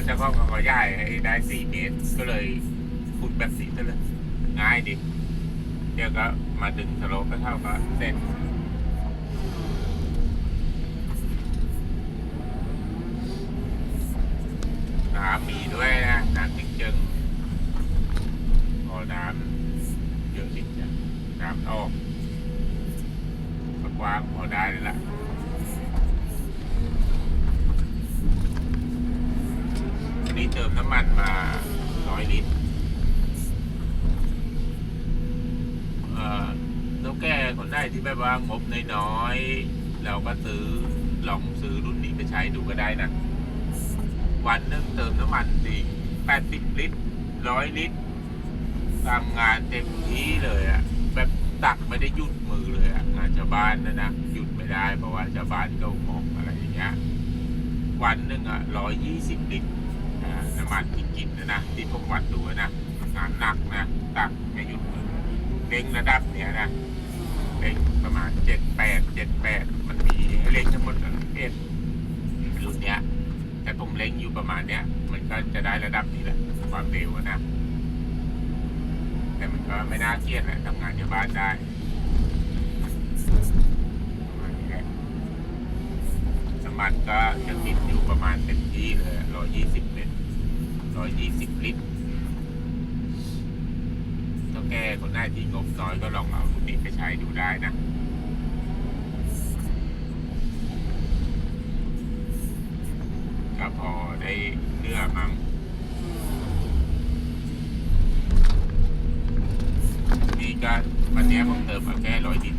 ก็จะพ่อเขาก็ย่ายให้ได้สี่เมตรก็เลยขุดแบบนี้ซะเลยง่ายดิเดี๋ยวก็มาดึงสโลปก็เท่ากับเสร็จน้ำมีด้วยนะน้ำจริงจึงพอน้ำเยอะจริงจังน้ำออกกว้างพอได้เลยล่ะ อันนี้เติมน้ำมันมาร้อยลิตรเอ่อแล้วแก้คนได้ที่แบบว่างบน้อยๆเราก็ซื้อลองซื้อรุ่นนี้ไปใช้ดูก็ได้นะ วันหนึงเติมน้ำมันสิแปดสิบลิตรร้อยลิตรทำงานเต็มที่เลยอะแบบตักไม่ได้หยุดมือเลยอะงานชาวบ้านนะนะหยุดไม่ได้เพราะว่าชาวบ้านก็มองอะไรอย่างเงี้ยวันหนึ่งอะร้อยยี่สิบลิตร น้ำมันที่กินนะนะที่ผมวัดดูนะงานหนักนะตักไม่หยุดเร่งระดับเนี้ยนะเร่งประมาณเจ็ดแปดเจ็ดแปดมันมีให้เร่งทั้งหมดเอ็ดรุ่นเนี้ย แต่ผมเร่งอยู่ประมาณเนี้ย มันก็จะได้ระดับนี้แหละความเร็วอะนะแต่มันก็ไม่น่าเครียดแหละทำงานอยู่บ้านได้ประมาณนี้แหละน้ำมันก็จะติดอยู่ประมาณเต็มที่เลย 120 ลิตรถ้าแกคนได้ที่งบน้อยก็ลองเอาตัวนี้ไปใช้ดูได้นะก็พอได้เนื้อมั้งนี่ก็วันนี้ผมเติมมาแค่ร้อยลิตร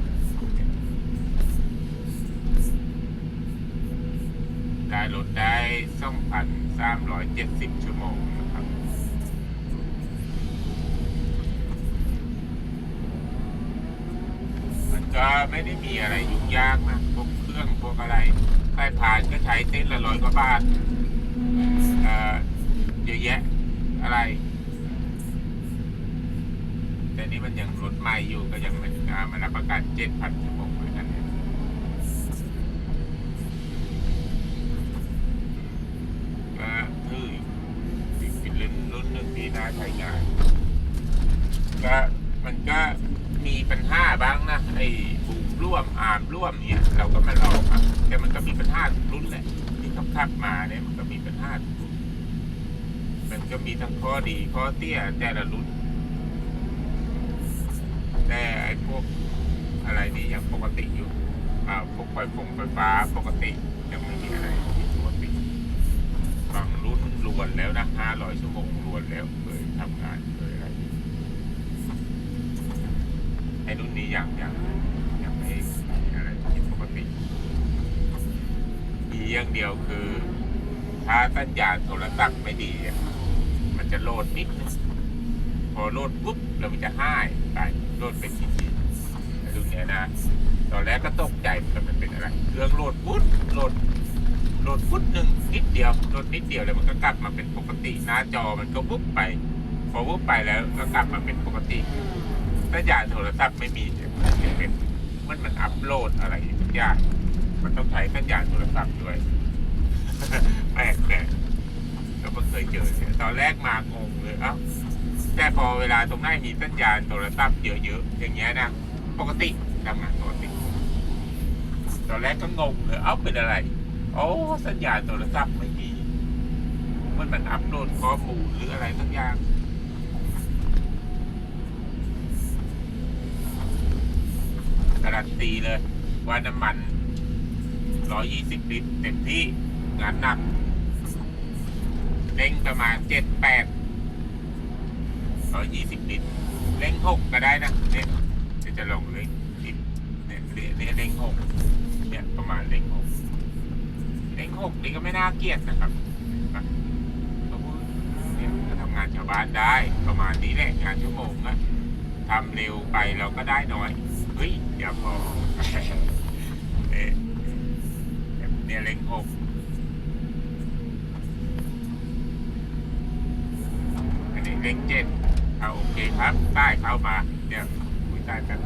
ได้รถได้สองพันสามร้อยเจ็ดสิบชั่วโมงนะครับ มันก็ไม่ได้มีอะไรยุ่งยากนะพวกเครื่องพวกอะไรใต้ผ่านก็ใช้เต้นละร้อยกว่าบาทเยอะแยะอะไร แต่นี้มันยังรถใหม่อยู่ก็ยังมันอ่ามันรับประกันเจ็ดพันชั่วโมงเหมือนกันเนี่ยก็คืออีกเป็นรุ่นรุ่นหนึ่งที่น่าใช้งาน ก็มันก็มีปัญหาบ้างนะไอ้บูมร่วมอาร์มร่วมเนี่ยเราก็มาลองอะแต่มันก็มีปัญหาทุกรุ่นแหละที่ขับขับมาเนี่ยมันก็มีปัญหาทุกรุ่นมันก็มีทั้งข้อดีข้อเตี้ยแต่ละรุ่นแต่ไอ้พวกอะไรนี่ยังปกติอยู่อ่าพวกไฟฟงไฟฟ้าปกติยังไม่มีอะไรที่ปกติบางรุ่นรวนแล้วนะห้าร้อยชั่วโมงรวนแล้วเคยทำงานเคยอะไร ไอ้ รุ่นนี้อยังยังยังไม่มีอะไรผิดปกติมีอย่างเดียวคือ ถ้าสัญญาณโทรศัพท์ไม่ดีอะมันจะโหลดนิดนึงพอโหลดปุ๊บแล้วมันจะห้ายไปโหลดเป็นทีทีรุ่นนี้นะตอนแรกก็ตกใจมันเป็นอะไรเครื่องโหลดปุ๊บโหลดโหลดปุ๊บหนึ่งนิดเดียวโหลดนิดเดียวแล้วมันก็กลับมาเป็นปกติ หน้าจอมันก็วุบไป พอวุบไปแล้วก็กลับมาเป็นปกติ สัญญาณโทรศัพท์ไม่มีเนี่ยมันจะเป็นมันมันอัพโหลดอะไรทุกอย่างมันต้องใช้สัญญาณโทรศัพท์ด้วยแปลกแปลกก็เพิ่เคยเจอเนี่ยตอนแรกมางงเลยเอ้าแต่พอเวลาตรงหน้ามีสัญญาณโทรศัพท์เยอะๆอย่างเงี้ยนะปกติทำงานปกติตอนแรกก็งงเลยเอ้าเป็นอะไรโอ้สัญญาณโทรศัพท์ไม่มีมันมันอัพโหลดข้อมูลหรืออะไรสักอย่าง การันตีเลย ว่าน้ำมัน 120 ลิตรเต็มที่งานหนักเร่งประมาณ 7 8 120 ลิตรเร่ง 6 ก็ได้นะเนี่ยเดี๋ยวจะลงเร่งลิตรเนี่ยเนี่ยเนี่ยเร่ง 6 เนี่ยประมาณเร่ง 6 เร่ง 6 นี่ก็ไม่น่าเกลียดนะครับโอ้โหเนี่ยก็ทำงานชาวบ้านได้ประมาณนี้แหละงานชั่วโมงอะทำเร็วไปเราก็ได้น้อย ฮ้ยอย่าพอเอ๊ะเนี่ยเล็งหกอันนี้เล็งเจ็ดเอาโอเคครับใต้เข้ามาเนี่ยคุยใต้กัน